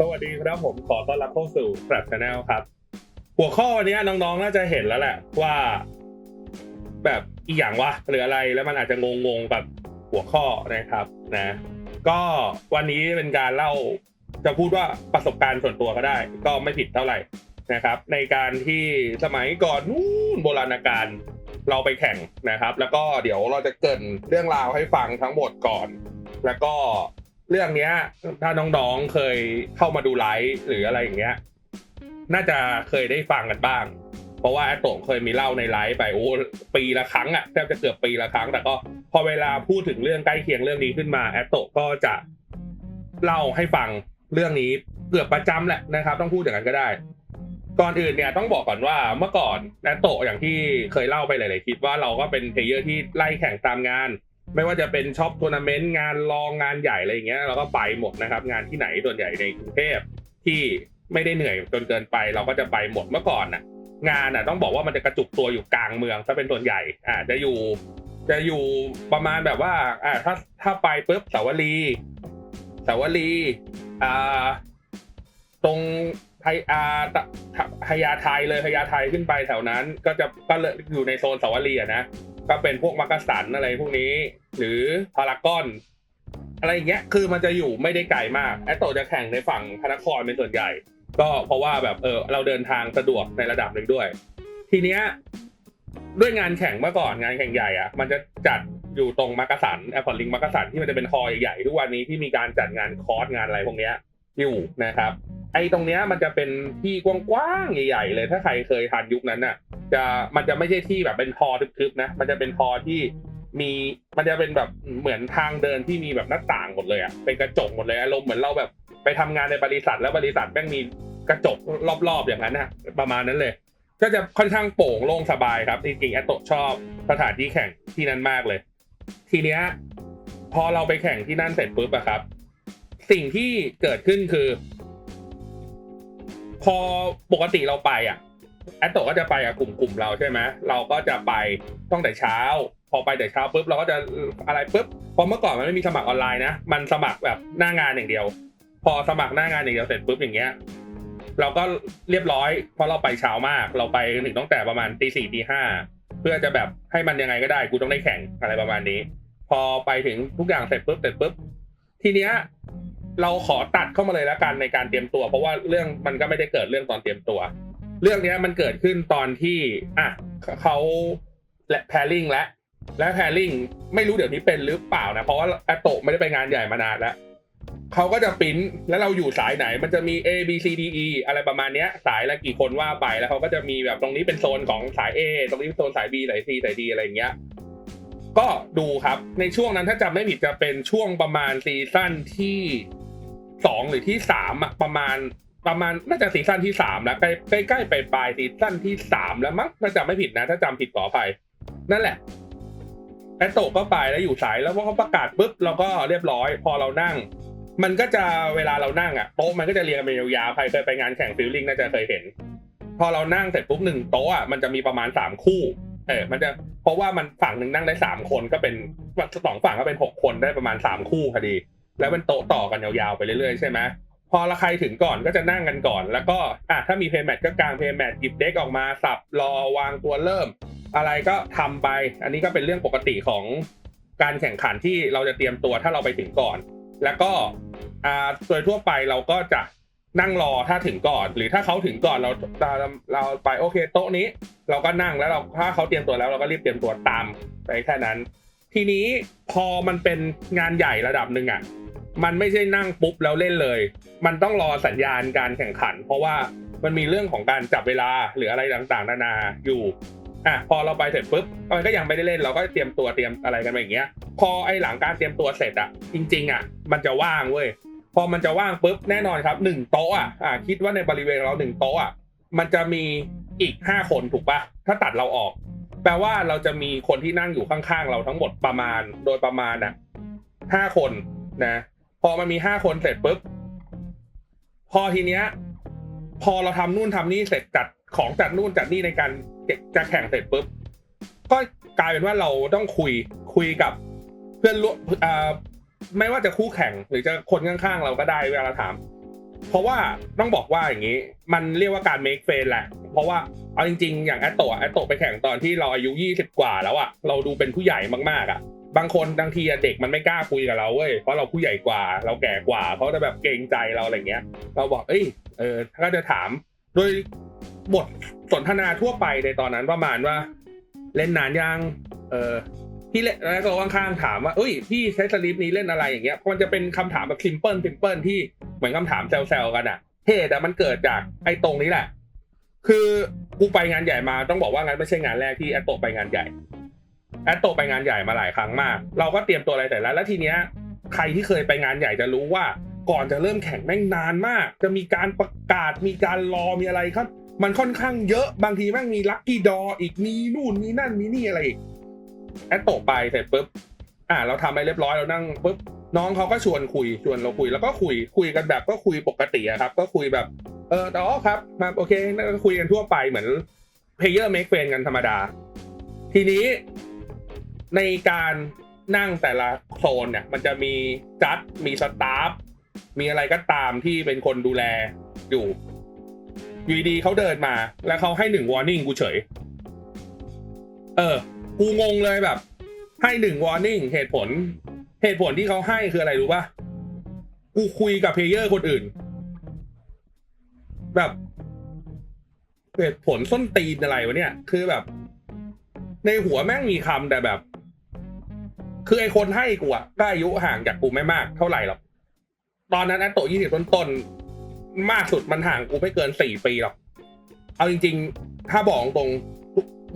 สวัสดีครับผมขอต้อนรับเข้าสู่ f l a s h Channel ครับ หัวข้อวันนี้น้องๆ น่าจะเห็นแล้วแหละว่า แบบอีกอย่างวะหรืออะไรแล้วมันอาจจะงงๆกับหัวข้อนะครับนะ ก็วันนี้เป็นการเล่าจะพูดว่าประสบการณ์ส่วนตัวก็ได้ ก็ไม่ผิดเท่าไหร่นะครับ ในการที่สมัยก่อนนู้นโบราณกาลเราไปแข่งนะครับ แล้วก็เดี๋ยวเราจะเกินเรื่องราวให้ฟังทั้งหมดก่อน แล้วก็ เรื่องเนี้ย ถ้าน้องๆเคยเข้ามาดูไลฟ์หรืออะไรอย่างเงี้ย น่าจะเคยได้ฟังกันบ้าง เพราะว่าแอตโตะเคยมีเล่าในไลฟ์ไปโอ้ปีละครั้งอะแทบจะเกือบปีละครั้ง แต่ก็พอเวลาพูดถึงเรื่องใกล้เคียงเรื่องนี้ขึ้นมาแอตโตก็จะเล่าให้ฟังเรื่องนี้เกือบประจำแหละนะครับ ต้องพูดอย่างนั้นก็ได้ ก่อนอื่นเนี่ยต้องบอกก่อนว่าเมื่อก่อนแอตโตอย่างที่เคยเล่าไปหลาย ๆ คลิปว่าเราก็เป็นเพลเยอร์ที่ไล่แข่งตามงาน ไม่ว่าจะเป็นช็อปทัวร์นาเมนต์งานรองงานใหญ่อะไรอย่างเงี้ยเราก็ไปหมดนะครับ งานที่ไหนส่วนใหญ่ในกรุงเทพที่ไม่ได้เหนื่อยจนเกินไปเราก็จะไปหมดเมื่อก่อนน่ะ งานน่ะต้องบอกว่ามันจะกระจุกตัวอยู่กลางเมืองถ้าเป็นส่วนใหญ่อ่าจะอยู่ จะอยู่ประมาณแบบว่าอ่าถ้าถ้าไปปุ๊บสาวรีสาวรีอ่าตรงไทยอาตพญาไทยเลยพญาไทยขึ้นไปแถวนั้น ก็จะก็เลยอยู่ในโซนสาวรีอะนะ ก็เป็นพวกมักกะสันอะไรพวกนี้ หรือพารากอน อะไรอย่างเงี้ยคือมันจะอยู่ไม่ได้ไกลมากแอตโตจะแข่งในฝั่งพระนครเป็นส่วนใหญ่ ก็เพราะว่าแบบเออเราเดินทางสะดวกในระดับหนึ่งด้วย ทีเนี้ยด้วยงานแข่งเมื่อก่อนงานแข่งใหญ่อะมันจะจัดอยู่ตรงมักกะสันแอร์พอร์ตลิงมักกะสันที่มันจะเป็นฮอใหญ่ๆทุกวันนี้ที่มีการจัดงานคอร์สงานอะไรพวกเนี้ยอยู่นะครับ ไอ้ตรงเนี้ยมันจะเป็นที่กว้างๆใหญ่ ๆ เลยถ้าใครเคยทันยุคนั้นน่ะ จะมันจะไม่ใช่ที่แบบเป็นฮอทึบๆนะ มันจะเป็นฮอที่มีมันจะเป็นแบบเหมือนทางเดินที่มีแบบหน้าต่างหมดเลยอะเป็นกระจกหมดเลยอารมณ์เหมือนเราแบบไปทำงานในบริษัทแล้วบริษัทแม่งมีกระจกรอบๆอย่างนั้นนะประมาณนั้นเลย ก็จะค่อนข้างโปร่งโล่งสบายครับจริงๆแอตโตชอบสถานที่แข่งที่นั่นมากเลย ทีเนี้ยพอเราไปแข่งที่นั่นเสร็จปุ๊บอะครับ สิ่งที่เกิดขึ้นคือ พอปกติเราไปอะ แอตโตก็จะไปกับกลุ่มกลุ่มเราใช่ไหมเราก็จะไปต้องแต่เช้า พอไปแต่เช้าปุ๊บเราก็จะอะไรปุ๊บพอเมื่อก่อนมันไม่มีสมัครออนไลน์นะมันสมัครแบบหน้างานอย่างเดียว พอสมัครหน้างานอย่างเดียวเสร็จปุ๊บอย่างเงี้ยเราก็เรียบร้อยเพราะเราไปเช้ามาก เราไปถึงตั้งแต่ประมาณตีสี่ตีห้าเพื่อจะแบบให้มันยังไงก็ได้กูต้องได้แข่งอะไรประมาณนี้ พอไปถึงทุกอย่างเสร็จปุ๊บเสร็จปุ๊บทีเนี้ยเราขอตัดเข้ามาเลยแล้วกันในการเตรียมตัว เพราะว่าเรื่องมันก็ไม่ได้เกิดเรื่องตอนเตรียมตัว เรื่องนี้มันเกิดขึ้นตอนที่อะเขาและแพริงและและแพริงไม่รู้เดี๋ยวนี้เป็นหรือเปล่านะเพราะว่าแอตโตไม่ได้ไปงานใหญ่มานานแล้วเขาก็จะปริ้นแล้วเราอยู่สายไหน มันจะมี A B C D E อะไรประมาณเนี้ย สายละกี่คนว่าไปแล้วเขาก็จะมีแบบตรงนี้เป็นโซนของสาย A ตรงนี้เป็นโซนสาย B สาย C สาย D อะไรอย่างเงี้ยก็ดูครับในช่วงนั้นถ้าจำไม่ผิดจะเป็นช่วงประมาณซีซั่นที่สองหรือที่สามอะประมาณ ประมาณน่าจะซีซั่นที่สามแล้วใกล้ใกล้ไปปลายซีซั่นที่สามแล้วมั้งถ้าจำไม่ผิดนะ ถ้าจำผิดขออภัยนั่นแหละแอตโตก็ไปแล้วอยู่สายแล้วพอเขาประกาศปุ๊บเราก็เรียบร้อย พอเรานั่ง มันก็จะเวลาเรานั่งอะโต๊ะมันก็จะเรียงกันเป็นยาวๆใครเคยไปงานแข่งฟิลลิ่งน่าจะเคยเห็น พอเรานั่งเสร็จปุ๊บหนึ่งโต๊ะอะมันจะมีประมาณสามคู่เออ มันจะเพราะว่ามันฝั่งหนึ่งนั่งได้สามคนก็เป็นสองฝั่งก็เป็นหกคนได้ประมาณสามคู่พอดี แล้วเป็นโต๊ะต่อกันยาวๆไปเรื่อยๆใช่ไหม พอละใครถึงก่อนก็จะนั่งกันก่อน แล้วก็อะถ้ามีเพย์แมทก็กางเพย์แมทหยิบเด็กออกมาสับรอวางตัวเริ่ม อะไรก็ทำไป อันนี้ก็เป็นเรื่องปกติของการแข่งขันที่เราจะเตรียมตัวถ้าเราไปถึงก่อน แล้วก็อ่าโดยทั่วไปเราก็จะนั่งรอถ้าถึงก่อน หรือถ้าเขาถึงก่อนเราเราเราไปโอเคโต๊ะนี้ เราก็นั่งแล้วเราถ้าเขาเตรียมตัวแล้วเราก็รีบเตรียมตัวตามไปแค่นั้น ทีนี้พอมันเป็นงานใหญ่ระดับหนึ่งอะ มันไม่ใช่นั่งปุ๊บแล้วเล่นเลย มันต้องรอสัญญาณการแข่งขัน เพราะว่ามันมีเรื่องของการจับเวลาหรืออะไรต่างๆ นานาอยู่อะพอเราไปเสร็จปุ๊บมันก็ยังไม่ได้เล่นเราก็เตรียมตัวเตรียมอะไรกันไปอย่างเงี้ย พอไอ้หลังการเตรียมตัวเสร็จอะจริง ๆอะมันจะว่างเว้ยพอมันจะว่างปุ๊บแน่นอนครับหนึ่งโต๊ะอะอะคิดว่าในบริเวณเราหนึ่งโต๊ะอะมันจะมีอีกห้าคนถูกปะถ้าตัดเราออก แปลว่าเราจะมีคนที่นั่งอยู่ข้างๆเราทั้งหมดประมาณโดยประมาณอะห้าคนนะ พอมันมีห้าคนเสร็จปุ๊บพอทีเนี้ย พอเราทำนู่นทำนี่เสร็จจัดของจัดนู่นจัดนี่ในการจะแข่งเสร็จปุ๊บก็กลายเป็นว่าเราต้องคุยคุยกับ เพื่อนร่วมไม่ว่าจะคู่แข่งหรือจะคนข้างๆเราก็ได้เวลาเราถาม เพราะว่าต้องบอกว่าอย่างนี้ มันเรียกว่าการ make friend แหละ เพราะว่าเอาจริงๆ อย่างแอตโตะแอตโตะไปแข่งตอนที่เราอายุ20กว่าแล้วอะเราดูเป็นผู้ใหญ่มากๆอะ บางคนบางทีอะเด็กมันไม่กล้าคุยกับเราเว้ยเพราะเราผู้ใหญ่กว่า เราแก่กว่าเขาจะแบบเกรงใจเราอะไรเงี้ย เราบอกเอ้ยเออถ้าจะถามโดยบทสนทนาทั่วไปในตอนนั้นประมาณว่า เล่นนานยังเออพี่เล่นแล้วก็ข้างๆถามว่าเอ้ยพี่ใช้สลิปนี้เล่นอะไรอย่างเงี้ยมันจะเป็นคำถามแบบซิมเพิลซิมเพิลที่เหมือนคำถามแซวๆกันอะเหตุอะมันเกิดจากไอ้ตรงนี้แหละ คือกูไปงานใหญ่มาต้องบอกว่างั้นไม่ใช่งานแรกที่แอตโตไปงานใหญ่ แอตโตไปงานใหญ่มาหลายครั้งมาก เราก็เตรียมตัวอะไรแต่แล้วแล้วทีเนี้ยใครที่เคยไปงานใหญ่จะรู้ว่าก่อนจะเริ่มแข่งแม่งนานมาก จะมีการประกาศมีการรอมีอะไรครับ มันค่อนข้างเยอะบางทีแม่งมีลัคกี้ดออีกมีนู่นมีนั่นมีนี่อะไรอีกแอตโตไปเสร็จปุ๊บอ่าเราทำไปเรียบร้อยเรานั่งปุ๊บน้องเขาก็ชวนคุยชวนเราคุยแล้วก็คุยคุยกันแบบก็คุยปกติอะครับ ก็คุยแบบเอออ๋อครับมาโอเคนั่นก็คุยกันทั่วไปเหมือน player make friend กันธรรมดา ทีนี้ ในการนั่งแต่ละโซนเนี่ยมันจะมีจัดมีสตาฟมีอะไรก็ตามที่เป็นคนดูแลอยู่อยู่ดีเขาเดินมา แล้วเขาให้หนึ่งวอร์นิ่งกูเฉย เออ กูงงเลยแบบ ให้หนึ่งวอร์นิ่งเหตุผล เหตุผลที่เขาให้คืออะไรรู้ป่ะ กูคุยกับเพลเยอร์คนอื่น แบบเหตุผลส้นตีนอะไรวะเนี่ย คือแบบ ในหัวแม่งมีคำแต่แบบ คือไอคนให้กูอะก็อายุห่างจากกูไม่มากเท่าไหร่หรอก ตอนนั้นแอตโตยี่สิบต้นๆ มากสุดมันห่างกูไม่เกินสี่ปีหรอก เอาจริง ๆ ถ้าบอกตรง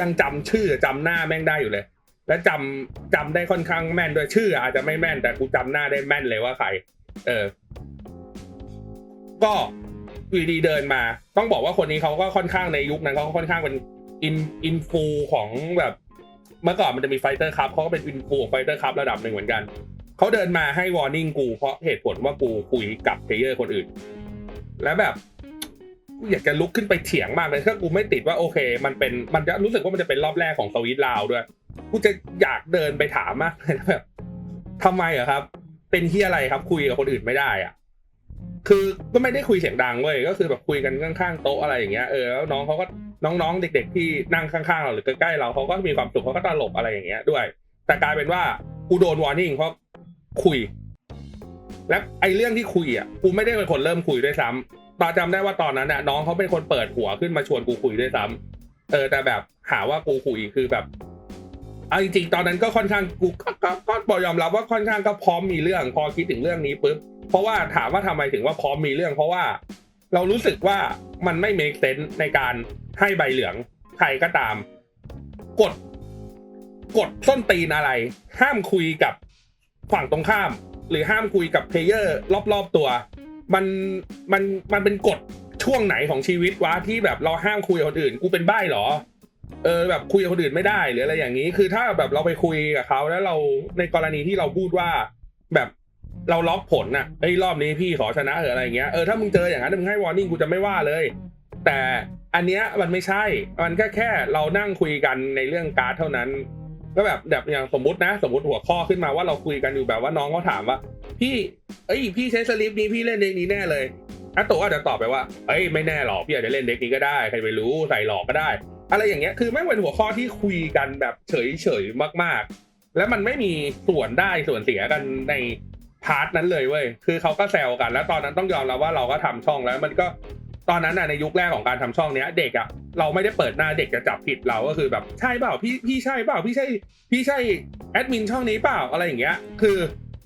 ยังจำชื่อจำหน้าแม่งได้อยู่เลย และจำจำได้ค่อนข้างแม่นด้วยชื่อ อาจจะไม่แม่นแต่กูจำหน้าได้แม่นเลยว่าใคร เออ ก็อยู่ดีเดินมา ต้องบอกว่าคนนี้เขาก็ค่อนข้างในยุคนั้นเขาค่อนข้างเป็นอินอินฟูของแบบ เมื่อก่อนมันจะมีไฟเตอร์คัพเขาก็เป็นอินฟูของไฟเตอร์คัพระดับหนึ่งเหมือนกันเขาเดินมาให้วอร์นิ่งกูเพราะเหตุผลว่ากูคุยกับเพลเยอร์คนอื่น แล้วแบบกูอยากจะลุกขึ้นไปเถียงมากเลยถ้ากูไม่ติดว่าโอเค มันเป็นมันจะรู้สึกว่ามันจะเป็นรอบแรกของสวิตลาวด้วยกูจะอยากเดินไปถามมากเลยแบบทำไมอะครับ เป็นที่อะไรครับคุยกับคนอื่นไม่ได้อะ คือก็ไม่ได้คุยเสียงดังเว้ยก็คือแบบคุยกันข้างๆโต๊ะอะไรอย่างเงี้ยเออแล้วน้องเขาก็น้องๆเด็ก ๆ ที่นั่งข้างๆเราหรือใกล้ๆเราเขาก็มีความสุขเขาก็ตลกอะไรอย่างเงี้ยด้วย แต่กลายเป็นว่ากูโดนวอร์นิ่งเพราะคุย และไอ้เรื่องที่คุยอะกูไม่ได้เป็นคนเริ่มคุยด้วยซ้ำตอนจำได้ว่าตอนนั้นน่ะน้องเขาเป็นคนเปิดหัวขึ้นมาชวนกูคุยด้วยซ้ำเออแต่แบบหาว่ากูคุยคือแบบเอาจริงๆตอนนั้นก็ค่อนข้างกูก็ก็ก็บอกยอมรับว่าค่อนข้างก็พร้อมมีเรื่องพอคิดถึงเรื่องนี้ปุ๊บ เพราะว่าถามว่าทำไมถึงว่าพร้อมมีเรื่อง เพราะว่าเรารู้สึกว่ามันไม่ make sense ในการให้ใบเหลืองใครก็ตาม กด กดส้นตีนอะไร ห้ามคุยกับฝั่งตรงข้าม หรือห้ามคุยกับเพลเยอร์รอบๆตัว มันมันมันเป็นกฎช่วงไหนของชีวิตวะที่แบบเราห้ามคุยกับคนอื่น กูเป็นใบ้เหรอ เออแบบคุยกับคนอื่นไม่ได้หรืออะไรอย่างนี้ คือถ้าแบบเราไปคุยกับเขาแล้วเราในกรณีที่เราพูดว่า แบบ เราล็อกผลน่ะเอ้ยรอบนี้พี่ขอชนะหรืออะไรเงี้ยเออถ้ามึงเจออย่างนั้นมึงให้วอร์นิ่งกูจะไม่ว่าเลย แต่อันเนี้ยมันไม่ใช่ มันแค่แค่เรานั่งคุยกันในเรื่องการ์ดเท่านั้น ก็แบบแบบอย่างสมมตินะ สมมติหัวข้อขึ้นมาว่าเราคุยกันอยู่แบบว่าน้องเขาถามว่า พี่เอ้ยพี่ใช้สลิปนี้พี่เล่นเด็กนี้แน่เลยอาโตอาจจะตอบไปว่าเอ้ยไม่แน่หรอกพี่อาจจะเล่นเด็กนี้ก็ได้ใครไปรู้ใส่หลอกก็ได้ อะไรอย่างเงี้ยคือไม่เป็นหัวข้อที่คุยกันแบบเฉยเฉยๆมาก ๆ แล้วมันไม่มีส่วนได้ส่วนเสียกันใน พาร์ทนั้นเลยเว้ยคือเขาก็แซวกัน แล้วตอนนั้นต้องยอมรับว่าเราก็ทำช่องแล้วมันก็ตอนนั้นน่ะในยุคแรกของการทำช่องเนี้ย เด็กอะเราไม่ได้เปิดหน้าเด็กจะจับผิดเราก็คือแบบใช่เปล่าพี่พี่ใช่เปล่าพี่ใช่พี่ใช่แอดมินช่องนี้เปล่าอะไรอย่างเงี้ย คือ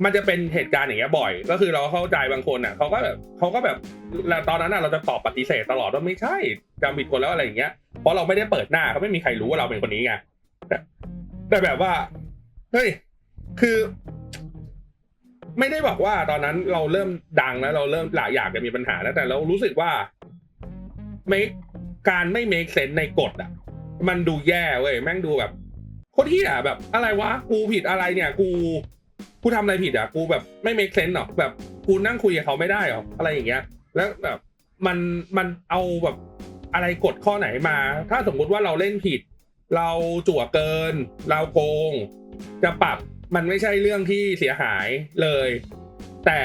มันจะเป็นเหตุการณ์อย่างเงี้ยบ่อย ก็คือเราเข้าใจบางคนอะเขาก็แบบเขาก็แบบแล้วตอนนั้นอะเราจะตอบปฏิเสธตลอดว่าไม่ใช่จำผิดคนแล้วอะไรอย่างเงี้ยเพราะเราไม่ได้เปิดหน้าเขาไม่มีใครรู้ว่าเราเป็นคนนี้ไงแต่แต่แบบว่าเฮ้ยคือ ไม่ได้บอกว่าตอนนั้นเราเริ่มดังแล้วเราเริ่มหลายอยากจะมีปัญหาแล้วแต่เรารู้สึกว่าไม่การไม่ make sense ในกฎอะ มันดูแย่เว้ยแม่งดูแบบโคตรที่อะแบบ อะไรวะกูผิดอะไรเนี่ย กูกูทำอะไรผิดอะกูแบบไม่ make sense หรอกแบบกูนั่งคุยกับเขาไม่ได้หรออะไรอย่างเงี้ย แล้วแบบมันมันเอาแบบอะไรกฎข้อไหนมา ถ้าสมมุติว่าเราเล่นผิด เราจั่วเกิน เราโกง จะปรับ มันไม่ใช่เรื่องที่เสียหายเลย แต่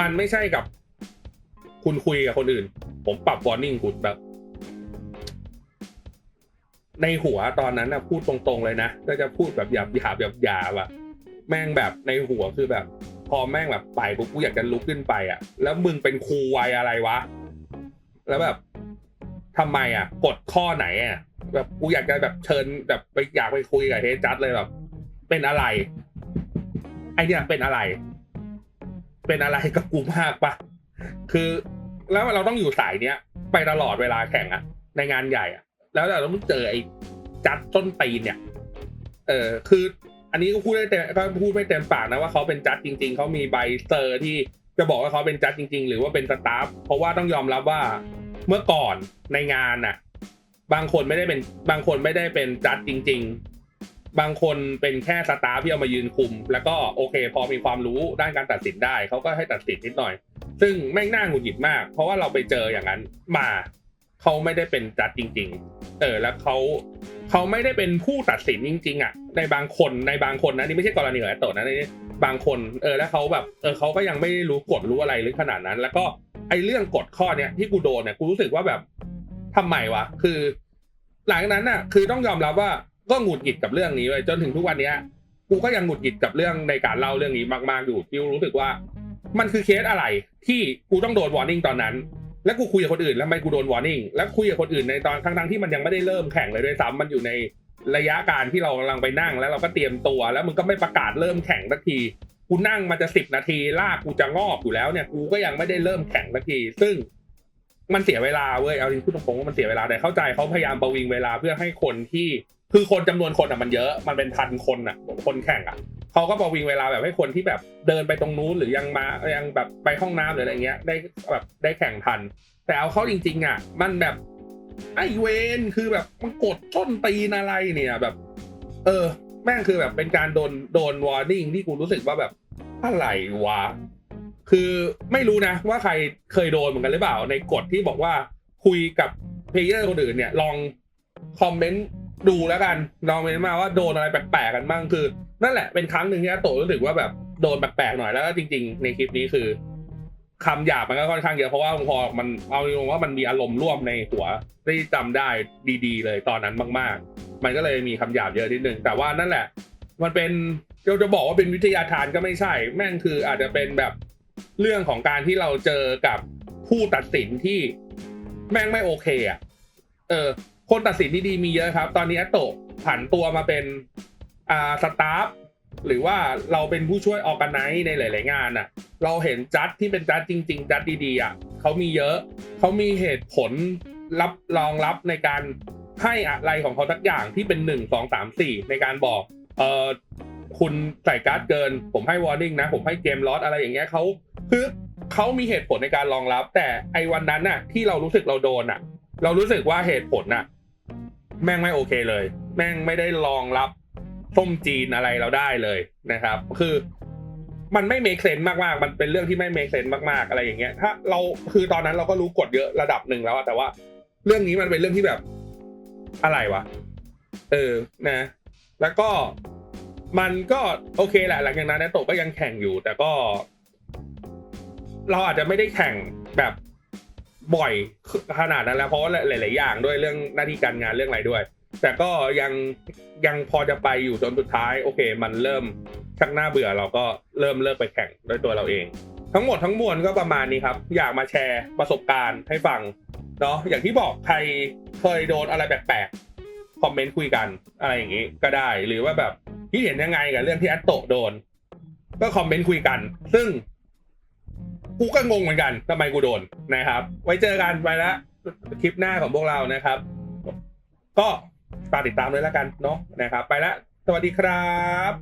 มันไม่ใช่กับ คุณคุยกับคนอื่น ผมปรับวอร์นิ่งคุณแบบ ในหัวตอนนั้นนะพูดตรงๆเลยนะก็จะพูดแบบหยาบหยาบหยาบหยาบอะแม่งแบบในหัวคือแบบ พอแม่งแบบไปปุ๊บกูอยากจะลุกขึ้นไปอะแล้วมึงเป็นครูวัยอะไรวะ แล้วแบบทำไมอะกดข้อไหนอะแบบกูอยากจะแบบเชิญแบบไปอยากไปคุยกับเฮดจัดเลยแบบ เป็นอะไร ไอเนี่ยเป็นอะไร เป็นอะไรกับกูมากปะคือแล้วเราต้องอยู่สายเนี้ย ไปตลอดเวลาแข่งอะในงานใหญ่อะแล้วเราต้องเจอไอ้จัดต้นตีนเนี่ย เออคือ อันนี้ก็พูดได้เต็มก็พูดไม่เต็มปากนะว่าเขาเป็นจัดจริง ๆเขามีใบเซอร์ที่จะบอกว่าเขาเป็นจัดจริง ๆ หรือว่าเป็นสตาฟเพราะว่าต้องยอมรับว่าเมื่อก่อนในงานน่ะ บางคนไม่ได้เป็นบางคนไม่ได้เป็นจัดจริง ๆ บางคนเป็นแค่สตาฟที่เอามายืนคุม แล้วก็โอเค พอมีความรู้ด้านการตัดสินได้เขาก็ให้ตัดสินนิดหน่อย ซึ่งไม่งน่าหงุดหงิดมาก เพราะว่าเราไปเจออย่างนั้นมาเขาไม่ได้เป็นจัดจริง ๆ เออแล้วเขาเขาไม่ได้เป็นผู้ตัดสินจริง ๆ อะ ในบางคนในบางคนนะนี่ไม่ใช่กรณีของไอ้โตะนะนี่บางคนเออแล้วเขาแบบเออเขาก็ยังไม่รู้กฎรู้อะไรลึกขนาดนั้น แล้วก็ไอ้เรื่องกฎข้อเนี้ยที่กูโดนเนี่ยกูรู้สึกว่าแบบทำไมวะคือ หลังจากนั้นน่ะ คือต้องยอมรับว่า ก็หงุดหงิดกับเรื่องนี้เลยจนถึงทุกวันเนี้ยกูก็ยังหงุดหงิดกับเรื่องในการเล่าเรื่องนี้มากๆอยู่ที่รู้สึกว่า มันคือเคสอะไรที่กูต้องโดนวอร์นิ่งตอนนั้น แล้วกูคุยกับคนอื่นแล้วทำไมกูโดนวอร์นิ่งแล้วคุยกับคนอื่นในตอนทั้งๆที่มันยังไม่ได้เริ่มแข่งเลยด้วยซ้ำมันอยู่ในระยะการที่เรากำลังไปนั่ง แล้วเราก็เตรียมตัว แล้วมึงก็ไม่ประกาศเริ่มแข่งสักทีกูนั่งมาจะสิบนาทีลากกูจะงอบอยู่แล้วเนี่ยกูก็ยังไม่ได้เริ่มแข่งสักที ซึ่งมันเสียเวลาเว้ยเอาจริงพูดตรงๆว่ามันเสียเวลาแต่เข้าใจเขาพยายามประวิงเวลาเพื่อให้คนที่ คือคนจำนวนคนอะมันเยอะมันเป็นพันคนอะคนแข่งอะเขาก็ประวิงเวลาแบบให้คนที่แบบเดินไปตรงนู้นหรือยังมายังแบบไปห้องน้ำหรืออะไรเงี้ยได้แบบได้แข่งทัน แต่เอาเข้าจริง ๆ อะ มันแบบไอเวนคือแบบมันกดต้นตีนอะไรเนี่ยแบบ เออ แม่งคือแบบเป็นการโดนโดนวอร์นิ่งที่กูรู้สึกว่าแบบอะไรวะคือไม่รู้นะว่าใครเคยโดนเหมือนกันหรือเปล่าในกฎที่บอกว่าคุยกับเพลเยอร์คนอื่นเนี่ยลองคอมเมนต์ ดูแล้วกันลองเมนมาว่าโดนอะไรแปลกๆกันบ้างคือ นั่นแหละเป็นครั้งหนึ่งที่อาโตรู้สึกว่าแบบโดนแปลกๆหน่อยแล้วก็จริง ๆ ในคลิปนี้คือคำหยาบมันก็ค่อนข้างเยอะเพราะว่าพอมันเอาตรงว่ามันมีอารมณ์ร่วมในหัวที่จำได้ดีๆ เลยตอนนั้นมาก ๆ มันก็เลยมีคำหยาบเยอะนิดนึงแต่ว่านั่นแหละ มันเป็นเราจะบอกว่าเป็นวิทยาทานก็ไม่ใช่ แม่งคืออาจจะเป็นแบบเรื่องของการที่เราเจอกับผู้ตัดสินที่แม่งไม่โอเคอะเออ คนตัดสินที่ดีมีเยอะครับ ตอนนี้อโตะผันตัวมาเป็นอ่าสตาฟหรือว่าเราเป็นผู้ช่วยออกกันไนในหลาย ๆ งานอะ เราเห็นจัดที่เป็นจัดจริง ๆ จัดดีๆอะเขามีเยอะเขามีเหตุผลรับรองรับในการให้อะไรของเขาสักอย่างที่เป็นหนึ่งสองสามสี่ในการบอกเออคุณใส่การ์ดเกิน ผมให้วอร์นิ่งนะ ผมให้เกมลอสอะไรอย่างเงี้ยเขาคือเขามีเหตุผลในการรองรับ แต่ไอ้วันนั้นน่ะ ที่เรารู้สึกเราโดนอะ เรารู้สึกว่าเหตุผลน่ะ แม่งไม่โอเคเลย แม่งไม่ได้รองรับส้มจีนอะไรเราได้เลยนะครับ คือมันไม่เมคเซนมากๆ มันเป็นเรื่องที่ไม่เมคเซนมากๆอะไรอย่างเงี้ย ถ้าเราคือตอนนั้นเราก็รู้กฎเยอะระดับหนึ่งแล้วแต่ว่า เรื่องนี้มันเป็นเรื่องที่แบบอะไรวะ เออ นะ แล้วก็มันก็โอเคแหละ หลังจากนั้นนโตะก็ยังแข่งอยู่ แต่ก็ เราอาจจะไม่ได้แข่งแบบ บ่อยขนาดนั้นแล้วเพราะหลาย ๆ อย่างด้วยเรื่องหน้าที่การงานเรื่องอะไรด้วย แต่ก็ยังยังพอจะไปอยู่จนสุดท้าย โอเค มันเริ่มชักหน้าเบื่อเราก็เริ่มเลิกไปแข่งด้วยตัวเราเอง ทั้งหมดทั้งมวลก็ประมาณนี้ครับ อยากมาแชร์ประสบการณ์ให้ฟังเนาะอย่างที่บอกใครเคยโดนอะไรแปลกๆคอมเมนต์คุยกันอะไรอย่างนี้ก็ได้หรือว่าแบบคิดเห็นยังไงกับเรื่องที่แอตโตโดน ก็คอมเมนต์คุยกัน ซึ่ง กูก็งงเหมือนกันทำไมกูโดนนะครับ ไว้เจอกันไปละคลิปหน้าของพวกเรานะครับ ก็ฝากติดตามเลยแล้วกันเนาะนะครับ ไปละสวัสดีครับ